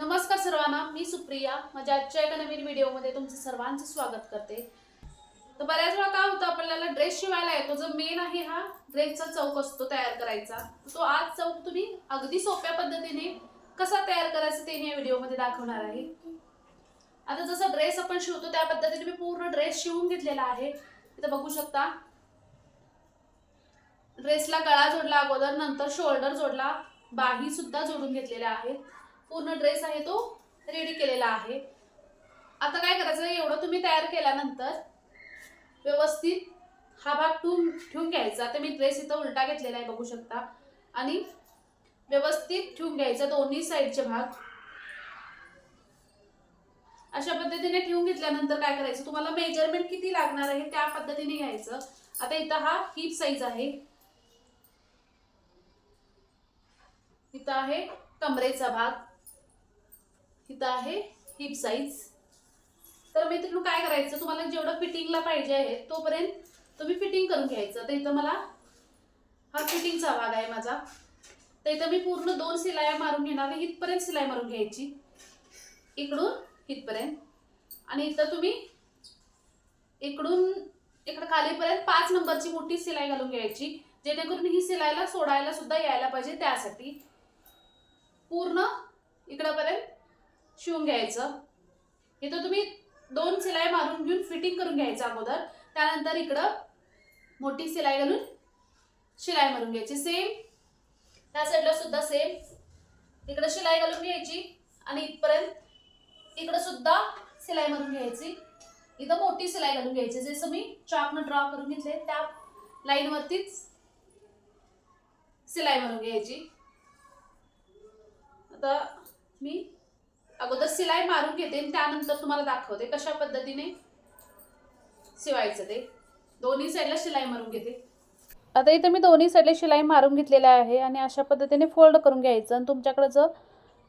नमस्कार सर्वांना मी सुप्रिया. माझ्या आजच्या एका नवीन व्हिडिओमध्ये तुमचं सर्वांचं स्वागत करते. तर बऱ्याच वेळा काय होतं आपल्याला ड्रेस शिवायला येतो. जो मेन आहे हा ड्रेसचा चौक असतो तयार करायचा. तो आज चौक तुम्ही अगदी सोप्या पद्धतीने कसा तयार करायचा ते मी या व्हिडिओमध्ये दाखवणार आहे. आता जसा ड्रेस आपण शिवतो त्या पद्धतीने मी पूर्ण ड्रेस शिवून घेतलेला आहे. इथं बघू शकता. ड्रेसला गळा जोडला अगोदर नंतर शोल्डर जोडला बाही सुद्धा जोडून घेतलेल्या आहेत. पूर्ण ड्रेस आहे तो रेडी केलेला आहे. आता काय करायचं? एवढं तुम्ही तयार केल्यानंतर व्यवस्थित हा भाग ठेवून ठेवून घ्यायचा. आता मी ड्रेस इथं उलटा घेतलेला आहे बघू शकता. आणि व्यवस्थित ठेवून घ्यायचा दोन्ही साईडचे भाग. अशा पद्धतीने ठेवून घेतल्यानंतर काय करायचं? तुम्हाला मेजरमेंट किती लागणार आहे त्या पद्धतीने घ्यायचं. आता इथं हा हिप साईज आहे. इथं आहे कमरेचा भाग. तिथं आहे हिप साईज तर मित्रांनो काय करायचं? तुम्हाला जेवढं फिटिंगला पाहिजे आहे तोपर्यंत तुम्ही फिटिंग करून घ्यायचं. तर इथं मला हा फिटिंगचा भाग आहे माझा. तर इथं मी पूर्ण दोन शिलाया मारून घेणार आहे. इथपर्यंत शिलाई मारून घ्यायची. इकडून इथपर्यंत. आणि इथं तुम्ही इकडून इकडं खालीपर्यंत पाच नंबरची मोठी शिलाई घालून घ्यायची. जेणेकरून ही शिलाईला सोडायला सुद्धा यायला पाहिजे त्यासाठी. पूर्ण इकडंपर्यंत शिवून घ्यायचं. इथं तुम्ही दोन शिलाई मारून घेऊन फिटिंग करून घ्यायचं अगोदर. त्यानंतर इकडं मोठी शिलाई घालून शिलाई मारून घ्यायची. सेम त्या साईडला सुद्धा सेम इकडं शिलाई घालून घ्यायची आणि इथपर्यंत इकडं सुद्धा शिलाई मारून घ्यायची. इथं मोठी शिलाई घालून घ्यायची. जसं मी चॉकनं ड्रॉ करून घेतले त्या लाईनवरतीच शिलाई मारून घ्यायची. आता मी अगोदर शिलाई मारून घेते आणि त्यानंतर तुम्हाला दाखवते कशा पद्धतीने शिवायचं ते. दोन्ही साईडला शिलाई मारून घेते. आता इथं मी दोन्ही साईडला शिलाई मारून घेतलेल्या आहे आणि अशा पद्धतीने फोल्ड करून घ्यायचं आणि तुमच्याकडे जर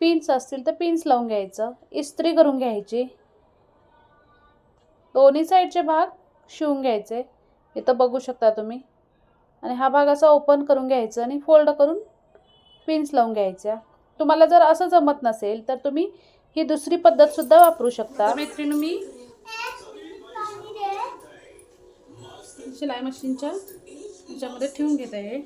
पिन्स असतील तर पिन्स लावून घ्यायचं. इस्त्री करून घ्यायची. दोन्ही साईडचे भाग शिवून घ्यायचे. इथं बघू शकता तुम्ही. आणि हा भाग असा ओपन करून घ्यायचा आणि फोल्ड करून पिन्स लावून घ्यायच्या. तुम्हाला जर असं जमत नसेल तर तुम्ही ही दुसरी पद्धत सुद्धा वापरू शकता. मैत्रिणी मी शिलाई मशीनच्या ह्याच्यामध्ये ठेवून घेत. आहे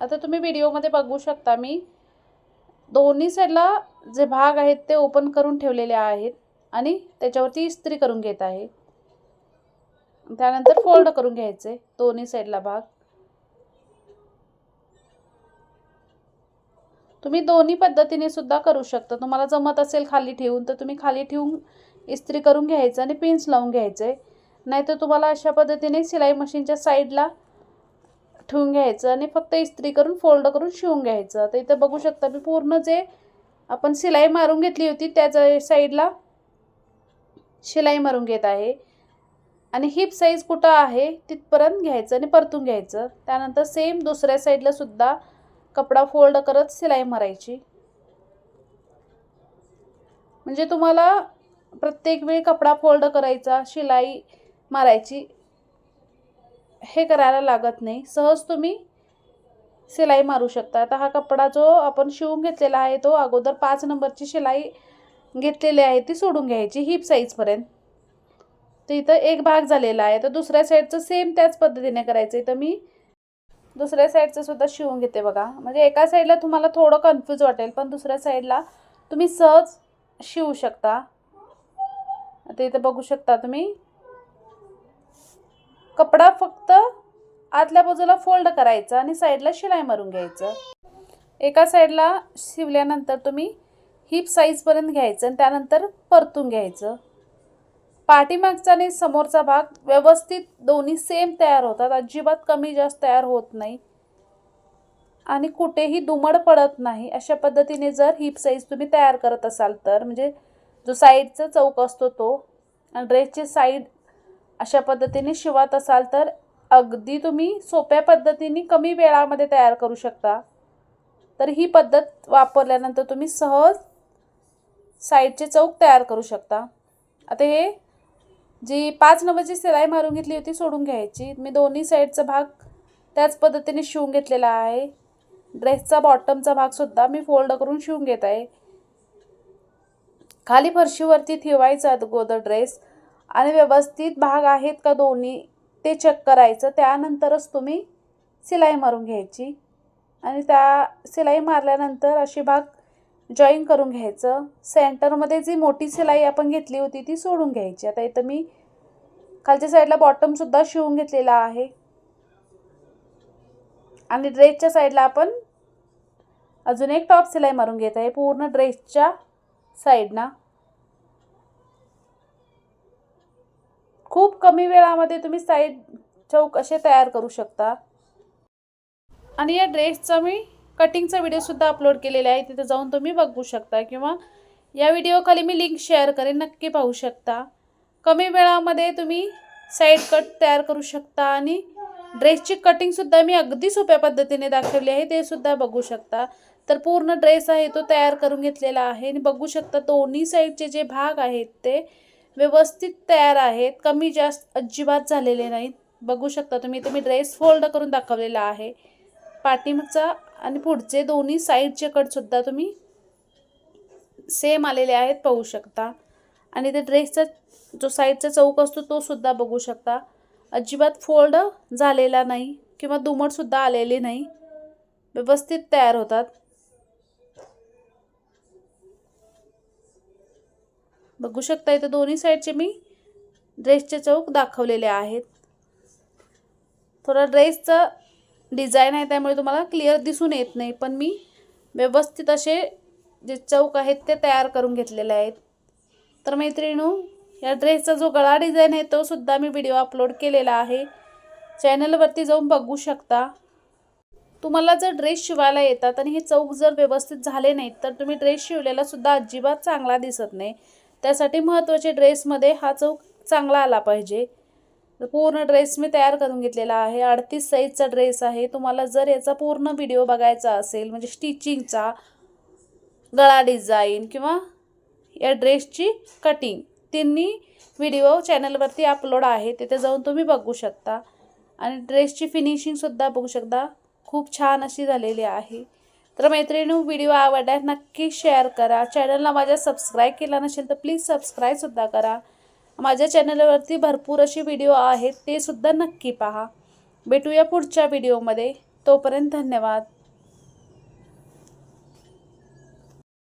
आता तुम्ही व्हिडिओमध्ये बघू शकता मी दोन्ही साईडला जे भाग आहेत ते ओपन करून ठेवलेले आहेत आणि त्याच्यावरती इस्त्री करून घेत आहे. त्यानंतर फोल्ड करून घ्यायचे दोन्ही साईडला भाग. तुम्ही दोन्ही पद्धतीने सुद्धा करू शकता. तुम्हाला जमत असेल खाली ठेवून तर तुम्ही खाली ठेवून इस्त्री करून घ्यायचं आणि पिन्स लावून घ्यायचे. नाहीतर तुम्हाला अशा पद्धतीने सिलाई मशीनच्या साईडला ठेवून घ्यायचं आणि फक्त इस्त्री करून फोल्ड करून शिवून घ्यायचं. तर इथं बघू शकता मी पूर्ण जे आपण शिलाई मारून घेतली होती त्याच्या साईडला शिलाई मारून घेत आहे. आणि हिप साईज कुठं आहे तिथपर्यंत घ्यायचं आणि परतून घ्यायचं. त्यानंतर सेम दुसऱ्या साईडला सुद्धा कपडा फोल्ड करत शिलाई मारायची. म्हणजे तुम्हाला प्रत्येक वेळी कपडा फोल्ड करायचा शिलाई मारायची. हे करायला लागत नाही. सहज तुम्ही शिलाई मारू शकता. आता हा कपडा जो आपण शिवून घेतलेला आहे तो अगोदर पाच नंबरची शिलाई घेतलेली आहे ती सोडून घ्यायची हिप साईजपर्यंत तर इथं एक भाग झालेला आहे. तर दुसऱ्या साईडचं सेम त्याच पद्धतीने करायचं इथं मी दुसऱ्या साईडचं सुद्धा शिवून घेते बघा. म्हणजे एका साईडला तुम्हाला थोडं कन्फ्यूज वाटेल पण दुसऱ्या साईडला तुम्ही सहज शिवू शकता. आता इथं बघू शकता तुम्ही. कपडा फक्त आतल्या बाजूला फोल्ड करायचा आणि साईडला शिलाई मारून घ्यायचं. एका साईडला शिवल्यानंतर तुम्ही हिप साईजपर्यंत घ्यायचं आणि त्यानंतर परतून घ्यायचं. पाठीमागचा आणि समोरचा भाग व्यवस्थित दोन्ही सेम तयार होतात. अजिबात कमी जास्त तयार होत नाही. आणि कुठेही दुमड पडत नाही. अशा पद्धतीने जर हिप साईज तुम्ही तयार करत असाल तर म्हणजे जो साईडचा चौक असतो तो आणि ड्रेसचे साईड अशा पद्धतीने शिवत असाल तर अगदी तुम्ही सोप्या पद्धतीने कमी वेळामध्ये तयार करू शकता. तर ही पद्धत वापरल्यानंतर तुम्ही सहज साईडचे चौक तयार करू शकता. आता हे जी पाच नंबरची सिलाई मारून घेतली होती सोडून घ्यायची. मी दोन्ही साईडचा भाग त्याच पद्धतीने शिवून घेतलेला आहे. ड्रेसचा बॉटमचा भागसुद्धा मी फोल्ड करून शिवून घेत आहे. खाली फरशीवरती ठेवायचा अगोदर ड्रेस. आणि व्यवस्थित भाग आहेत का दोन्ही ते चेक करायचं. त्यानंतरच तुम्ही सिलाई मारून घ्यायची. आणि त्या सिलाई मारल्यानंतर अशी भाग जॉईन करून घ्यायचं. सेंटरमध्ये जी मोठी सिलाई आपण घेतली होती ती सोडून घ्यायची. आता इथं मी खालच्या साईडला बॉटमसुद्धा शिवून घेतलेला आहे. आणि ड्रेसच्या साईडला आपण अजून एक टॉप सिलाई मारून घेत आहे. पूर्ण ड्रेसच्या साईडना खूप कमी वेळामध्ये तुम्ही साईड चौक असे तयार करू शकता. आणि या ड्रेसचा मी कटिंगचा व्हिडिओसुद्धा अपलोड केलेला आहे. तिथे जाऊन तुम्ही बघू शकता किंवा या व्हिडिओखाली मी लिंक शेअर करेन. नक्की पाहू शकता. कमी वेळामध्ये तुम्ही साईड कट तयार करू शकता आणि ड्रेसची कटिंगसुद्धा मी अगदी सोप्या पद्धतीने दाखवली आहे. ते सुद्धा बघू शकता. तर पूर्ण ड्रेस आहे तो तयार करून घेतलेला आहे. आणि बघू शकता दोन्ही साईडचे जे भाग आहेत ते व्यवस्थित तयार आहेत. कमी जास्त अजिबात झालेले नाहीत. बघू शकता तुम्ही इथे मी ड्रेस फोल्ड करून दाखवलेला आहे. पाठीमागचा आणि पुढचे दोन्ही साईडचे कटसुद्धा तुम्ही सेम आलेले आहेत पाहू शकता. आणि ते ड्रेसचा जो साईडचा चौक असतो तो सुद्धा बघू शकता. अजिबात फोल्ड झालेला नाही किंवा दुमटसुद्धा आलेली नाही. व्यवस्थित तयार होतात. बघू शकता इथे दोन्ही साईडचे मी ड्रेसचे चौक दाखवलेले आहेत. थोडा ड्रेसचं डिझाईन आहे त्यामुळे तुम्हाला क्लिअर दिसून येत नाही पण मी व्यवस्थित असे जे चौक आहेत ते तयार करून घेतलेले आहेत. तर मैत्रिणू या ड्रेसचा जो गळा डिझाईन आहे तो सुद्धा मी व्हिडिओ अपलोड केलेला आहे. चॅनलवरती जाऊन बघू शकता. तुम्हाला जर ड्रेस शिवायला येतात आणि हे चौक जर व्यवस्थित झाले नाहीत तर तुम्ही ड्रेस शिवलेला सुद्धा अजिबात चांगला दिसत नाही. त्यासाठी महत्त्वाचे ड्रेसमध्ये हा चौक चांगला आला पाहिजे. पूर्ण ड्रेस मी तयार करून घेतलेला आहे. अडतीस साईजचा ड्रेस आहे. तुम्हाला जर याचा पूर्ण व्हिडिओ बघायचा असेल म्हणजे स्टिचिंगचा गळा डिझाईन किंवा या ड्रेसची कटिंग तिन्ही व्हिडिओ चॅनलवरती अपलोड आहे. तिथे जाऊन तुम्ही बघू शकता. आणि ड्रेसची फिनिशिंगसुद्धा बघू शकता. खूप छान अशी झालेली आहे. तर मैत्रिणी व्हिडिओ आवडला नक्की शेअर करा. चॅनलला माझ्या सबस्क्राईब केला नसेल तर प्लीज सबस्क्राईबसुद्धा करा. माझ्या चॅनलवरती भरपूर असे व्हिडिओ आहेत ते सुद्धा नक्की पहा. भेटूया पुढच्या व्हिडिओमध्ये. तोपर्यंत धन्यवाद.